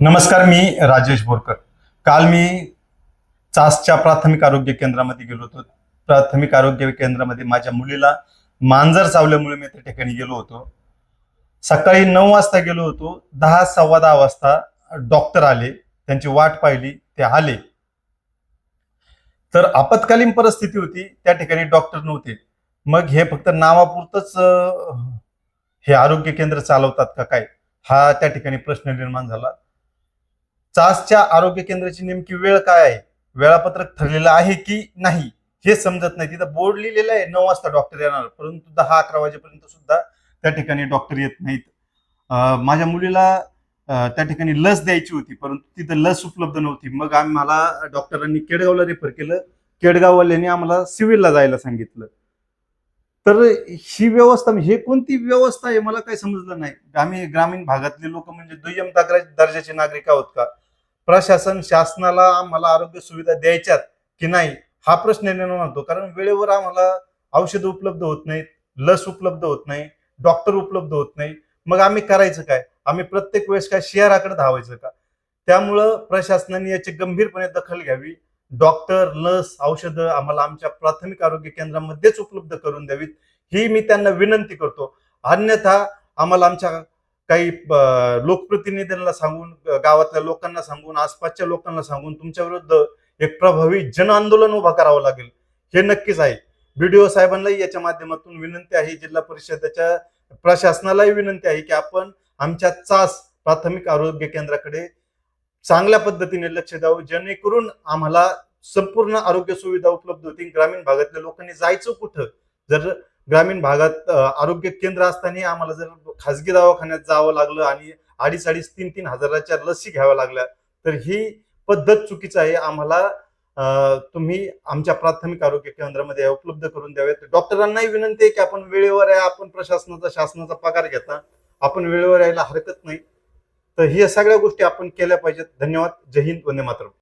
नमस्कार मी राजेश बोरकर. काल मी चासच्या प्राथमिक आरोग्य केंद्रामध्ये गेलो होतो. प्राथमिक आरोग्य केंद्रामध्ये माझ्या मुलीला मांजर चावल्यामुळे मी त्या ठिकाणी गेलो होतो. सकाळी नऊ वाजता गेलो होतो. दहा सव्वा दहा वाजता डॉक्टर आले. त्यांची वाट पाहिली. ते आले. तर आपत्कालीन परिस्थिती होती. त्या ठिकाणी डॉक्टर नव्हते. मग हे फक्त नावापुरतच हे आरोग्य केंद्र चालवतात का काय? हा त्या ठिकाणी प्रश्न निर्माण झाला. चासच्या आरोग्य केंद्राची नेमकी वेळ काय आहे? वेळापत्रक ठरलेलं आहे की नाही? हे समजत नाही. तिथं बोर्ड लिहिलेलं आहे. नऊ वाजता डॉक्टर येणार. परंतु दहा अकरा वाजेपर्यंत सुद्धा त्या ठिकाणी डॉक्टर येत नाहीत. माझ्या मुलीला त्या ठिकाणी लस द्यायची होती परंतु तिथं लस उपलब्ध नव्हती. मग आम्हाला डॉक्टरांनी केडगावला रेफर केलं. केडगाववाल्यांनी आम्हाला सिव्हिलला जायला सांगितलं. तर ही व्यवस्था हे कोणती व्यवस्था आहे? मला काही समजलं नाही. आम्ही ग्रामीण भागातले लोक म्हणजे दुय्यम दर्जाचे नागरिक आहोत का? प्रशासन शासनाला आम्हाला आरोग्य सुविधा द्यायच्यात की नाही हा प्रश्न निर्माण होतो कारण वेळेवर आम्हाला औषधं उपलब्ध होत नाहीत लस उपलब्ध होत नाही डॉक्टर उपलब्ध होत नाही. मग आम्ही करायचं काय? आम्ही प्रत्येक वेळेस काय शहराकडे धावायचं का? त्यामुळं प्रशासनाने याची गंभीरपणे दखल घ्यावी. डॉक्टर लस औषधं आम्हाला आमच्या प्राथमिक आरोग्य केंद्रामध्येच उपलब्ध करून द्यावीत. ही मी त्यांना विनंती करतो. अन्यथा आम्हाला आमच्या काही लोकप्रतिनिधींना सांगून गावातल्या लोकांना सांगून आसपासच्या लोकांना सांगून तुमच्या विरुद्ध एक प्रभावी जन आंदोलन उभा करावं लागेल. हे नक्कीच आहे. बीडीओ साहेबांनाही याच्या माध्यमातून विनंती आहे जिल्हा परिषदेच्या प्रशासनालाही विनंती आहे की आपण आमच्या चास प्राथमिक आरोग्य केंद्राकडे चांगल्या पद्धतीने लक्ष द्यावं जेणेकरून आम्हाला संपूर्ण आरोग्य सुविधा उपलब्ध होतील. ग्रामीण भागातल्या लोकांनी जायचं कुठं? जर ग्रामीण भागात आरोग्य केंद्र असताना आम्हाला जर खासगी दवाखान्यात जावं लागलं आणि अडीच अडीच तीन तीन हजाराच्या लसी घ्याव्या लागल्या तर ही पद्धत चुकीचं आहे. आम्हाला तुम्ही आमच्या प्राथमिक आरोग्य केंद्रामध्ये उपलब्ध करून द्यावेत. डॉक्टरांनाही विनंती आहे की आपण वेळेवर आहे आपण प्रशासनाचा शासनाचा पगार घेता. आपण वेळेवर यायला हरकत नाही. तर ह्या सगळ्या गोष्टी आपण केल्या पाहिजेत. धन्यवाद. जय हिंद. वंदे मातरम.